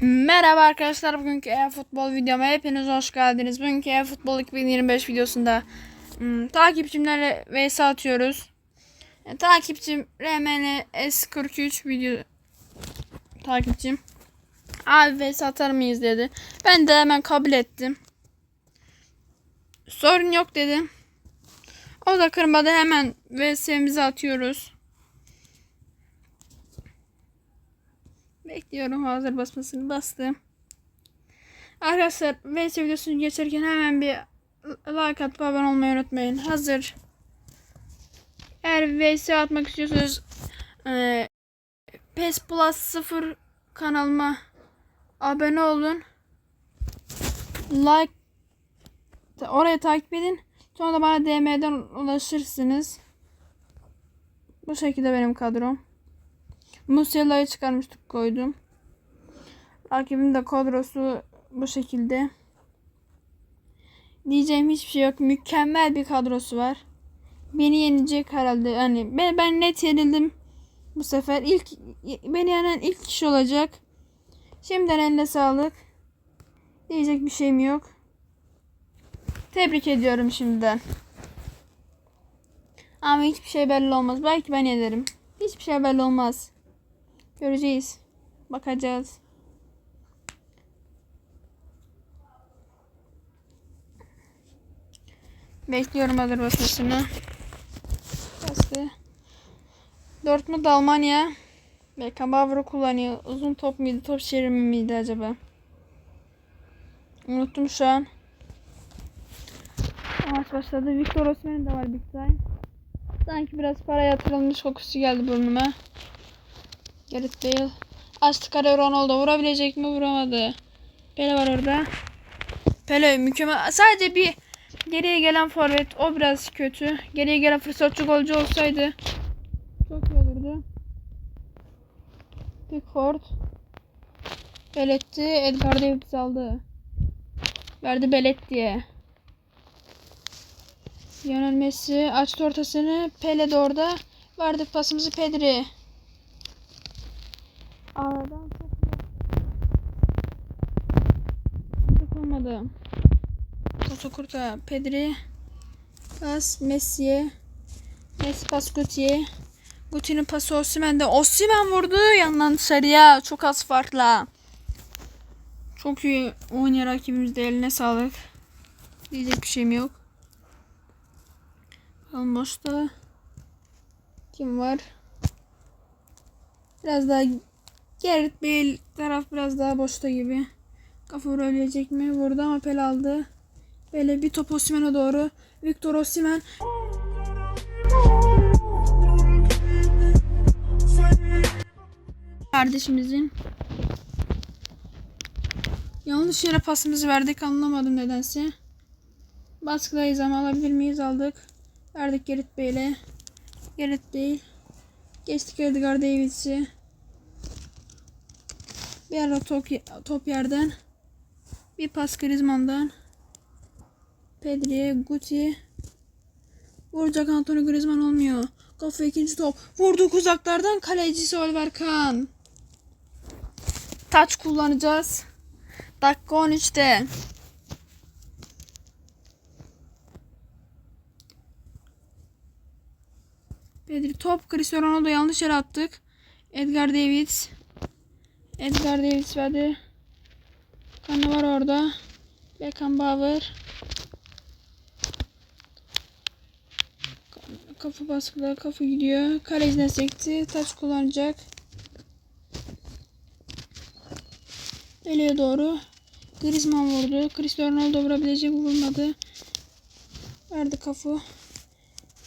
Merhaba arkadaşlar. Bugünkü e-futbol videoma hepiniz hoş geldiniz. Bugünkü e-futbol 2025 videosunda hmm, takipçimlerle vs atıyoruz. E, takipçim RMN S43 video takipçim. Abi vs atar mıyız dedi. Ben de hemen kabul ettim. Sorun yok dedim. O da kırmadı hemen vs'mizi atıyoruz. Bekliyorum hazır basmasını bastım. Arkadaşlar VS videosunu geçerken hemen bir like atıp abone olmayı unutmayın. Hazır. Eğer VS atmak istiyorsanız e, PES Plus 0 kanalıma abone olun. Like oraya takip edin. Sonra da bana DM'den ulaşırsınız. Bu şekilde benim kadrom. Musiala'yı çıkarmıştık koydum. Rakibim de kadrosu bu şekilde. Diyeceğim hiçbir şey yok. Mükemmel bir kadrosu var. Beni yenecek herhalde. Yani ben, ben net yenildim bu sefer. ilk beni yenen ilk kişi olacak. Şimdiden eline sağlık. Diyecek bir şeyim yok. Tebrik ediyorum şimdiden. Ama hiçbir şey belli olmaz. Belki ben yenerim. Hiçbir şey belli olmaz. Göreceğiz. Bakacağız. Bekliyorum hazır basmasını. Bastı. Dortmund Almanya. Beckenbauer'ı kullanıyor. Uzun top muydu? Top çevirme miydi acaba? Unuttum şu an. Maç başladı. Victor Osimhen de var Big Time. Sanki biraz para yatırılmış kokusu geldi burnuma. Gareth Bale. Açtı kare Ronaldo vurabilecek mi? Vuramadı. Pele var orada. Pele mükemmel. Sadece bir geriye gelen forvet o biraz kötü. Geriye gelen fırsatçı golcü olsaydı çok iyi olurdu. Pickford. Beletti. Edgar Davids aldı. Verdi Beletti'ye. Lionel Messi açtı ortasını. Pele de orada. Verdi pasımızı Pedri. Aradan çok olmadı. Kosa kurta Pedri. Pas Messi'ye. Messi pas Guti'ye. Guti'nin pası Osimhen'de. Osimhen vurdu yandan dışarıya. Çok az farkla. Çok iyi oynayan rakibimiz de eline sağlık. Diyecek bir şeyim yok. Bakalım boşta. Kim var? Biraz daha Gerrit Bale taraf biraz daha boşta gibi. Kafa vurabilecek mi? Vurdu ama Pel aldı. Böyle bir top Osimhen'e doğru. Victor Osimhen. Kardeşimizin yanlış yere pasımızı verdik anlamadım nedense. Baskıdayız ama alabilir miyiz? Aldık. Verdik Gerrit Bey'le. Gerrit değil. Geçtik Edgar Davids'i. Bir top, top yerden. Bir pas Griezmann'dan. Pedri'ye Guti. Vuracak Antonio Griezmann olmuyor. Kafa ikinci top. Vurduk uzaklardan kalecisi Oliver Kahn. Taç kullanacağız. Dakika 13'te. Pedri top. Cristiano Ronaldo yanlış yere attık. Edgar Davids. Edgar Davids verdi. Kanı var orada. Beckenbauer. Kafa baskıda kafa gidiyor. Kalecine sekti. Taç kullanacak. Deliye doğru. Griezmann vurdu. Cristiano Ronaldo vurabilecek vurmadı. Verdi kafa.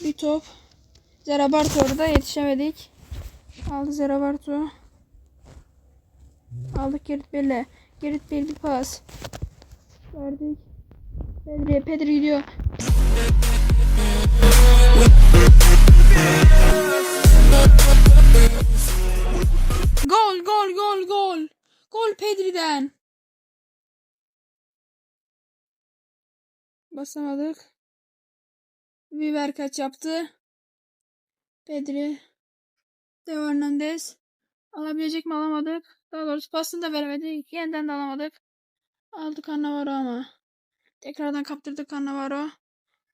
Bir top. Zerabarto orada yetişemedik. Aldı Zerabarto. Aldık Gerrit Bell'e. Gerrit Bell bir pas. Verdik. Pedri, Pedri gidiyor. Gol, gol, gol, gol. Gol Pedri'den. Basamadık. Biber kaç yaptı. Pedri. Teo Hernandez. Alabilecek mi alamadık. Daha doğrusu pasını da veremedik. Yeniden de alamadık. Aldık Cannavaro ama. Tekrardan kaptırdık Cannavaro.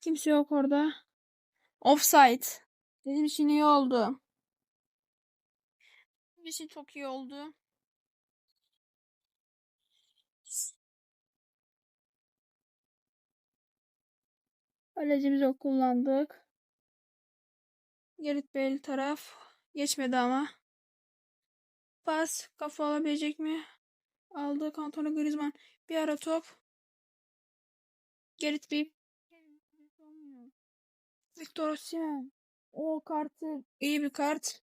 Kimse yok orada. Offside. Bizim için iyi oldu. Bizim için çok iyi oldu. Kalecimizi kullandık. Gerrit Bale taraf. Geçmedi ama. Pas. Kafa alabilecek mi? Aldı. Antonio Griezmann. Bir ara top. Gerrit Bale. Victor Osimhen. O kartı iyi bir kart.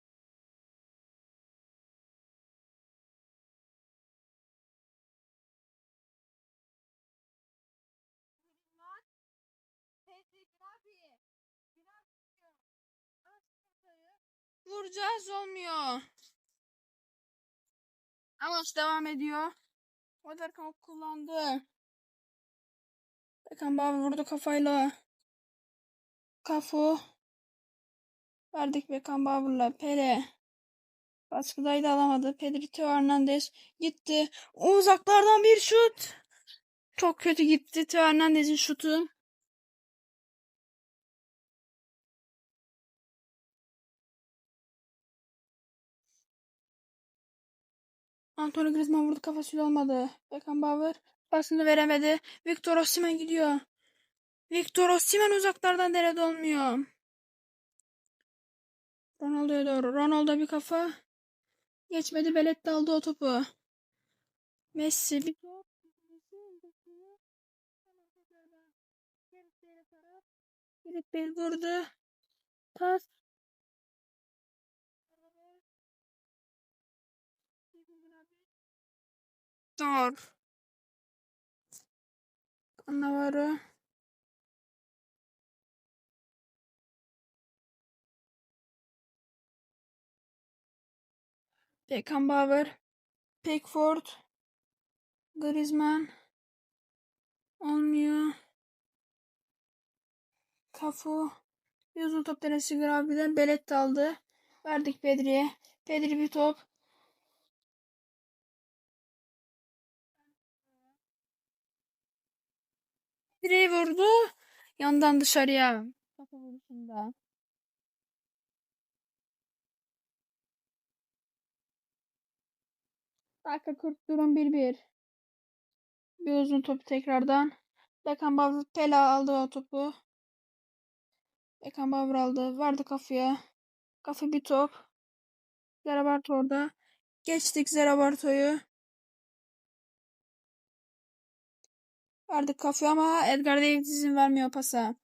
Vuracağız olmuyor. Ama devam ediyor. Oderkan kullandı. Beckenbauer vurdu kafayla. Kafu. Verdik Beckenbauer'la. Pele. Baskıdaydı alamadı. Pedrito Hernandez gitti. Uzaklardan bir şut. Çok kötü gitti Teo Hernandez'in şutu. Antonio Griezmann vurdu kafasıyla olmadı. Beckenbauer pasını veremedi. Victor Osimhen gidiyor. Victor Osimhen uzaklardan derede olmuyor. Ronaldo'ya doğru. Ronaldo bir kafa. Geçmedi. Belet aldı o topu. Messi bir top. Gareth Bale vurdu. Pas. Zor. Cannavaro. Beckenbauer. Pickford. Griezmann. Olmuyor. Kafu. Uzun top denesi Gravi'den Belet aldı. Verdik Pedri'ye. Pedri bir top. Direği vurdu. Yandan dışarıya. Kafa vuruşunda. Dakika 40 durum 1-1. Bir uzun top tekrardan. Beckenbauer Pela aldı o topu. Beckenbauer aldı. Verdi kafaya. Kafa bir top. Zerabart orada. Geçtik Zerabarto'yu. Verdik kafaya ama Edgar Davids izin vermiyor pasa.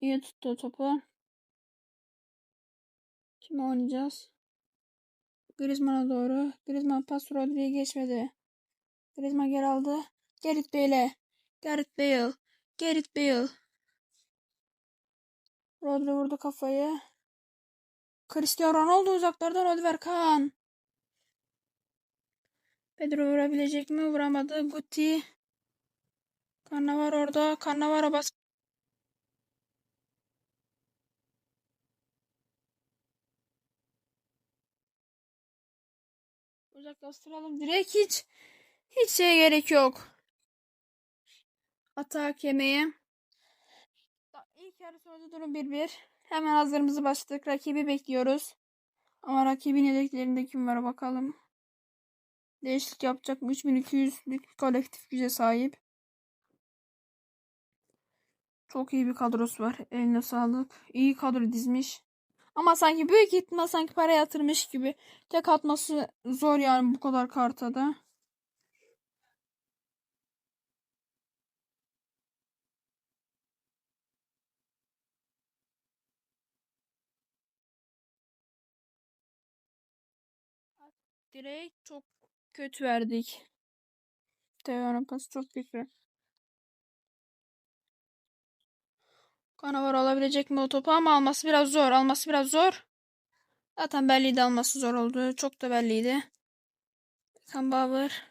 İyi tuttu topu. Kim oynayacağız? Griezmann'a doğru. Griezmann pas Rodri'yi geçmedi. Griezmann geri aldı. Gerrit Bale. Gerrit Bale. Gerrit Bale. Rodri vurdu kafayı. Cristiano Ronaldo uzaklardan Oliver Kahn. Pedro vurabilecek mi? Vuramadı. Guti. Cannavaro orada. Cannavaro bas. Uzaklaştıralım. Direkt hiç hiç şeye gerek yok. Atak yemeye. İlk yarı sonunda durum 1-1. Hemen hazırımızı başladık. Rakibi bekliyoruz. Ama rakibin yedeklerinde kim var bakalım. Değişiklik yapacak mı? 3200'lük bir kolektif güce sahip. Çok iyi bir kadrosu var. Eline sağlık. İyi kadro dizmiş. Ama sanki büyük ihtimal sanki para yatırmış gibi. Tek atması zor yani bu kadar karta da. Direkt çok kötü verdik. Teo'nun pası çok kötü. Canavar alabilecek mi o topu ama alması biraz zor. Alması biraz zor. Zaten belliydi alması zor oldu. Çok da belliydi. Beckenbauer.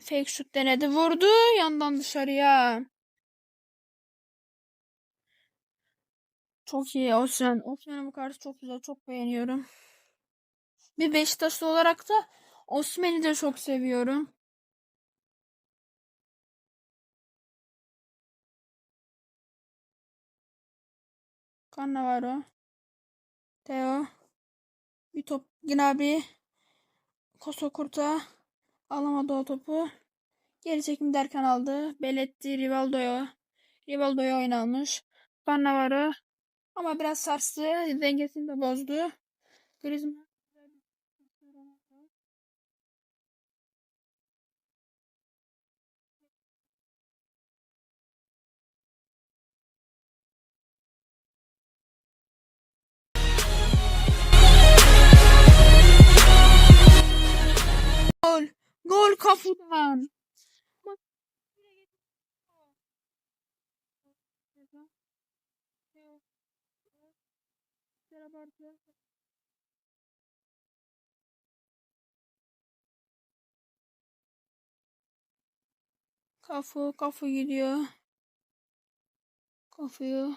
Fake şut denedi. Vurdu. Yandan dışarıya. Çok iyi Osimhen. Osimhen'in bu kartı çok güzel. Çok beğeniyorum. Bir Beşiktaşlı olarak da Osimhen'i de çok seviyorum. Cannavaro. Theo. Bir top yine abi. Koso Kurta. Alamadı o topu. Geri çekim derken aldı. Belletti Rivaldo'ya. Rivaldo'ya oyun almış. Cannavaro. Ama biraz sarstı. Dengesini de bozdu. Griezmann. Gol. Kafadan. Kafu, kafu gidiyor. Kafuyu.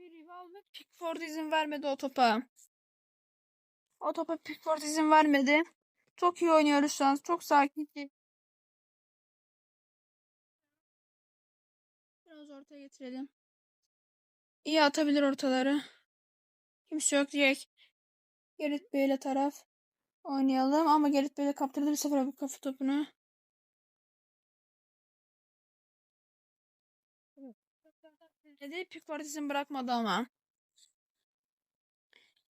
Gibi Rivaldo Pickford izin vermedi o topa. O topa Pickford izin vermedi. Çok iyi oynuyoruz şu an. Çok sakin. Biraz ortaya getirelim. İyi atabilir ortaları. Kimse yok direkt. Gerrit Bey'le taraf oynayalım ama Gerrit Bey'le kaptırdı bir sefer bu kafa topunu. Dedi Pickford izin bırakmadı ama.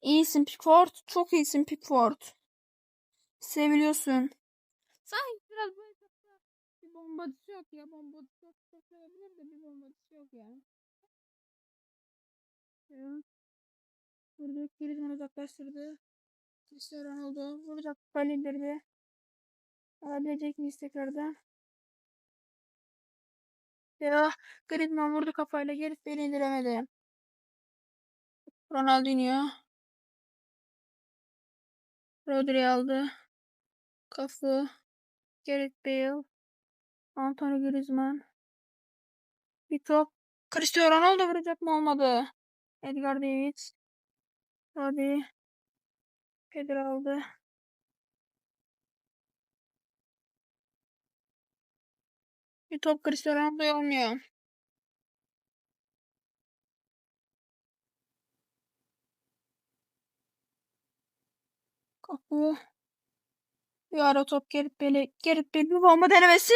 İyisin Pickford. Çok iyisin Pickford. Seviliyorsun. Sanki biraz etapta bir bombacısı yok ya. Bombacısı yok. Çok sevebilir de bir bombacısı yok ya. Ya. Vurduk. Griezmann uzaklaştırdı. Cristiano Ronaldo vuracak. Kale indirdi. Alabilecek miyiz tekrardan? Ya Griezmann vurdu kafayla. Gerrit beni indiremedi. Ronaldinho. Rodri aldı. Kafu. Gareth Bale. Antonio Griezmann. Bir top. Cristiano Ronaldo vuracak mı olmadı. Edgar Davids. Rodri. Pedro aldı. Bir top Cristiano Ronaldo olmuyor. Kapı. Bir ara top Gerrit Bey'le. Gerrit bir bomba denemesi.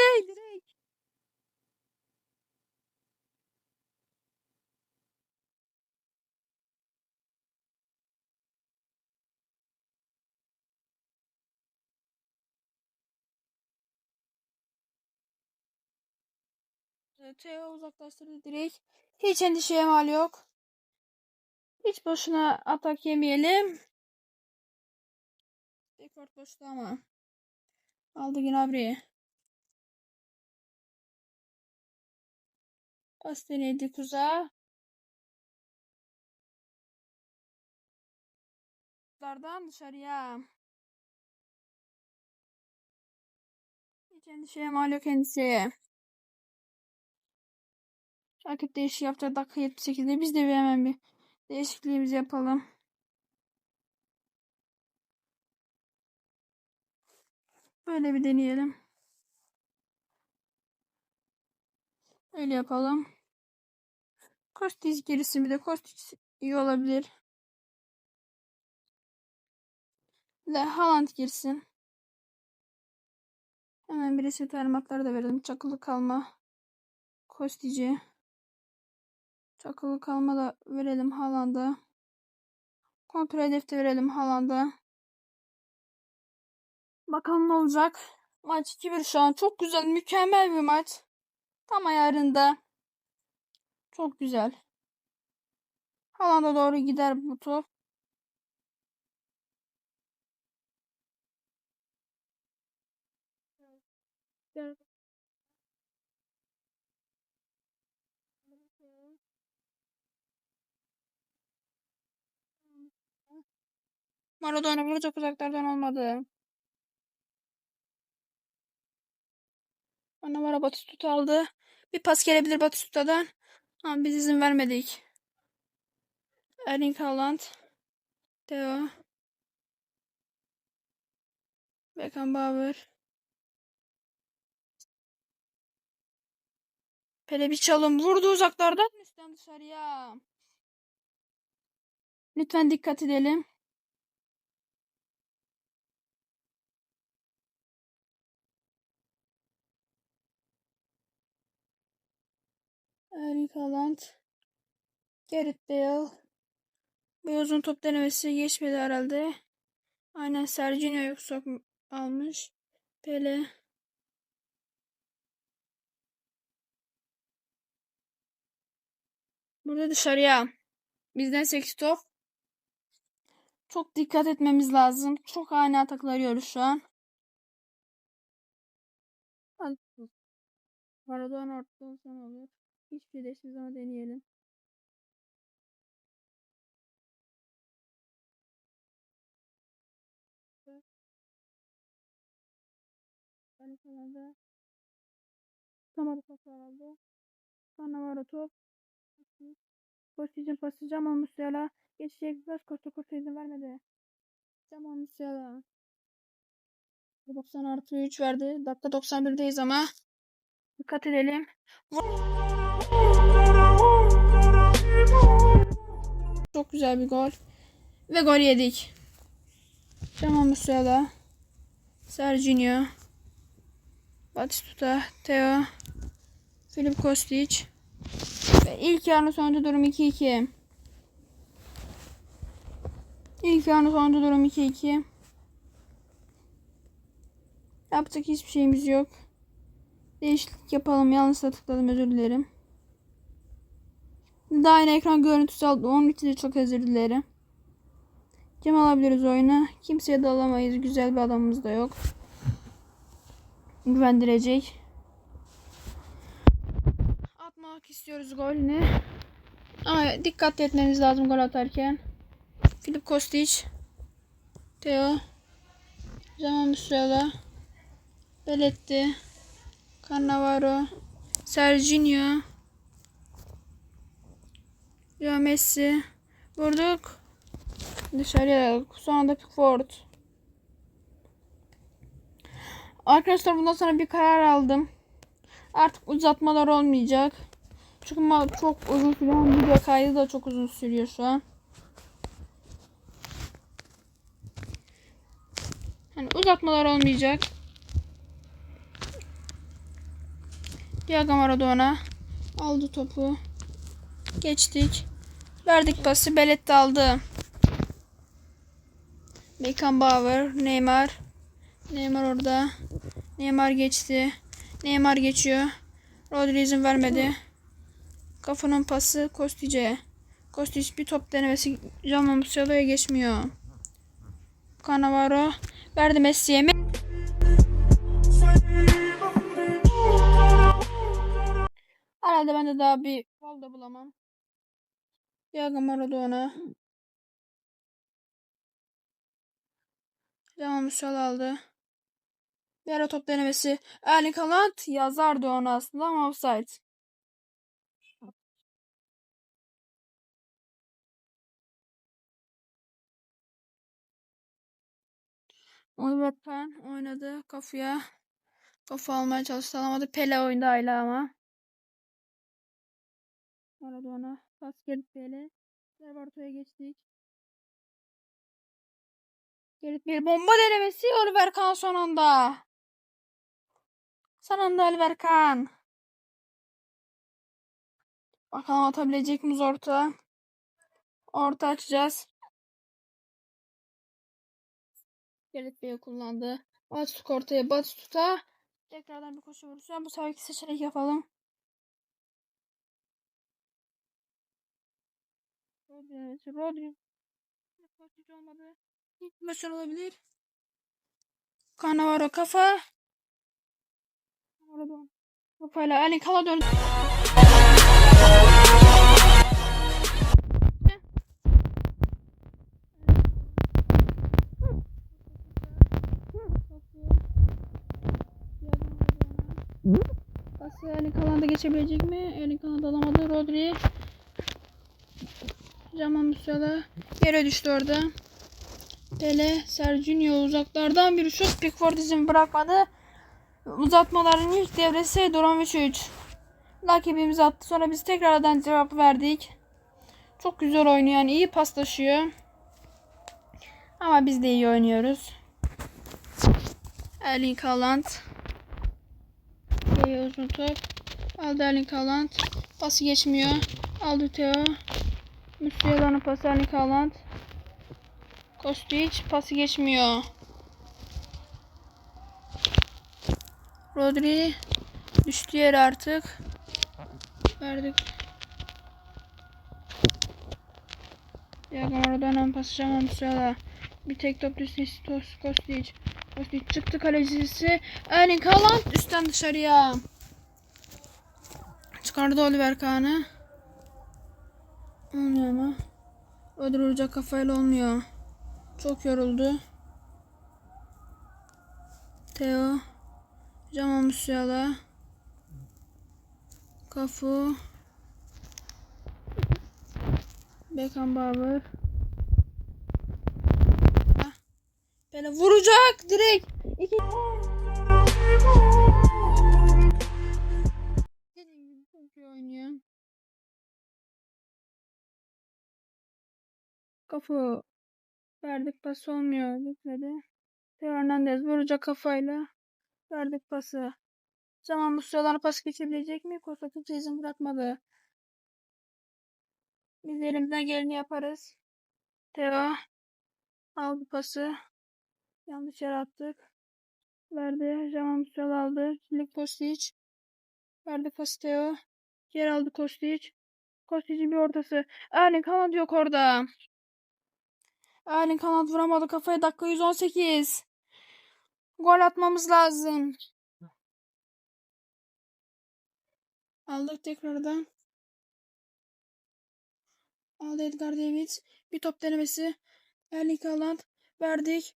Teo uzaklaştırdı direkt. Hiç endişeye mal yok. Hiç boşuna atak yemeyelim. Dekor boştu ama. Aldı Gnabry'i. Pastaneydi kuza. Dardan dışarıya. Hiç endişeye mal yok endişeye. Rakip değişik yapacak dakika 78'de biz de bir hemen bir değişikliğimizi yapalım. Böyle bir deneyelim. Öyle yapalım. Kostic girsin bir de Kostic iyi olabilir. Ve Haaland girsin. Hemen birisi talimatları da verelim. Çakılı kalma. Kostic'i. Çakılı kalma da verelim Haaland'a. Kontrol hedefte verelim Haaland'a. Bakalım ne olacak. Maç 2-1 şu an. Çok güzel. Mükemmel bir maç. Tam ayarında. Çok güzel. Haaland'a doğru gider bu top. Maradona vuracak uzaklardan olmadı. Cannavaro Batistuta aldı. Bir pas gelebilir Batistuta'dan. Ama biz izin vermedik. Erling Haaland. Theo. Beckenbauer. Pele bir çalım vurdu uzaklardan üstten dışarıya. Lütfen dikkat edelim. Erling Haaland. Gareth Bale. Bir uzun top denemesi geçmedi herhalde. Aynen Sergio yoksa almış. Pele. Burada dışarıya. Bizden 8 top. Çok dikkat etmemiz lazım. Çok ani ataklar yiyoruz şu an. Maradona ortada olsan olur. Hiçbir şey değişmez ama deneyelim. Ben kanalda. Kamera pas herhalde. Sonra var top. Koşacağım paslayacağım ama Musiala. Geçecek biraz koştu koştu izin vermedi. Tamam Musiala. 90 artı 3 verdi. Dakika 91'deyiz ama. Dikkat edelim. Çok güzel bir gol. Ve gol yedik. Tamam Musiala. Serginho. Batistuta. Theo. Filip Kostic. Ve ilk yarının sonunda durum 2-2. İlk yarının sonunda durum 2-2. Yapacak hiçbir şeyimiz yok. Değişiklik yapalım. Yanlış tıkladım özür dilerim. Daha yeni ekran görüntüsü aldım. Onun için de çok özür dilerim. Kim alabiliriz oyuna? Kimseye de alamayız. Güzel bir adamımız da yok. Güvendirecek. Atmak istiyoruz golünü. Ama dikkat etmemiz lazım gol atarken. Filip Kostic. Theo. Zaman Musiala. Belletti. Cannavaro. Serginho. Leo Messi. Vurduk. Dışarıya. Sonra da Pickford. Arkadaşlar bundan sonra bir karar aldım. Artık uzatmalar olmayacak. Çünkü çok uzun sürüyor. Video kaydı da çok uzun sürüyor şu an. Hani uzatmalar olmayacak. Diego Maradona aldı topu. Geçtik. Verdik pası. Belletti aldı. Beckenbauer, Neymar. Neymar orada. Neymar geçti. Neymar geçiyor. Rodri izin vermedi. Kafanın pası Kostic'e. Kostic bir top denemesi Jamal Musiala'ya geçmiyor. Cannavaro verdi Messi'ye. Me- Herhalde ben de daha bir gol da bulamam. Diego Maradona. Jamal Musiala aldı. Bir ara top denemesi. Erling Haaland yazardı onu aslında ama offside. Oliver Kahn oynadı kafaya. Kafa almaya çalıştı alamadı. Pele oynadı hala ama. Maradona. Gelip Pele. Roberto'ya geçtik. Gelip bir bomba denemesi Oliver Kahn son anda. Son anda Oliver Kahn. Bakalım atabilecek miyiz orta? Orta açacağız. Gerrit Bey kullandı. Batstuk ortaya Batstuk'a. Tekrardan bir koşu vuracağım. Bu sefer iki seçenek yapalım. Evet, Rodri. Kostiç olmadı. İlk pozisyon olabilir. Cannavaro kafa. Pardon. Kafayla Ali kala döndü. Pası Ali Kalan'da geçebilecek mi? Ali Kalan'da alamadı. Rodri Jamal Musiala yere düştü orada. Pele, Serginho uzaklardan bir şut. Pickford izin bırakmadı. Uzatmaların ilk devresi Duran 3. Rakibimiz attı. Sonra biz tekrardan cevap verdik. Çok güzel oynuyor. Yani iyi paslaşıyor. Ama biz de iyi oynuyoruz. Erling Haaland. İyi uzun top. Aldı Erling Haaland. Pası geçmiyor. Aldı Theo. Musiala'nın pası Erling Haaland. Kostic pası geçmiyor. Rodri düştü yere artık. Verdik. Diago Maradona pası Jamal Musiala. Bir tek top düştü Kostic. Kostic çıktı kalecisi. Erling Haaland üstten dışarıya. Çıkardı Oliver Kahn'ı. Olmuyor ama. Vuracak kafayla olmuyor. Çok yoruldu. Theo. Jamal Musiala. Kafu. Beckenbauer. Ah, Böyle vuracak direkt. İki... Oynuyor. Kafu. Verdik pas olmuyor. Bitmedi. Theo Hernandez vuracak kafayla. Verdik pası. Zaman bu sıralar pas geçebilecek mi? Kimse izin bırakmadı. Biz elimizden geleni yaparız. Theo. Aldı pası. Yanlış yere attık. Verdi. Zaman Musial aldı. Şimdi Kostic. Verdi pası Theo. Geri aldı Kostic. Kostic'in bir ortası. Erling Haaland yok orada. Erling Haaland vuramadı kafaya. Dakika 118. Gol atmamız lazım. Aldık tekrardan. Aldı Edgar Davids. Bir top denemesi. Erling Haaland. Verdik.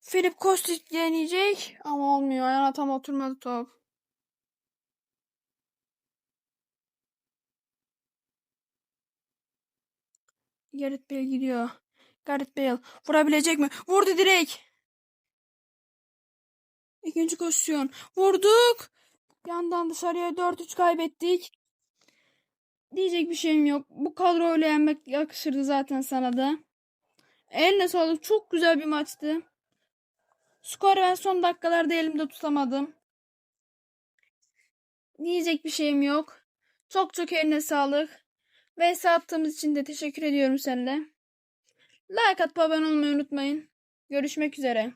Filip Kostic deneyecek. Ama olmuyor. Ayağına tam oturmadı top. Gareth Bale gidiyor. Gareth Bale. Vurabilecek mi? Vurdu direkt. İkinci pozisyon. Vurduk. Yandan dışarıya 4-3 kaybettik. Diyecek bir şeyim yok. Bu kadroyla yenmek yakışırdı zaten sana da. Eline sağlık. Çok güzel bir maçtı. Skoru ben son dakikalarda elimde tutamadım. Diyecek bir şeyim yok. Çok çok eline sağlık. Ve attığımız için de teşekkür ediyorum seninle. Like atıp abone olmayı unutmayın. Görüşmek üzere.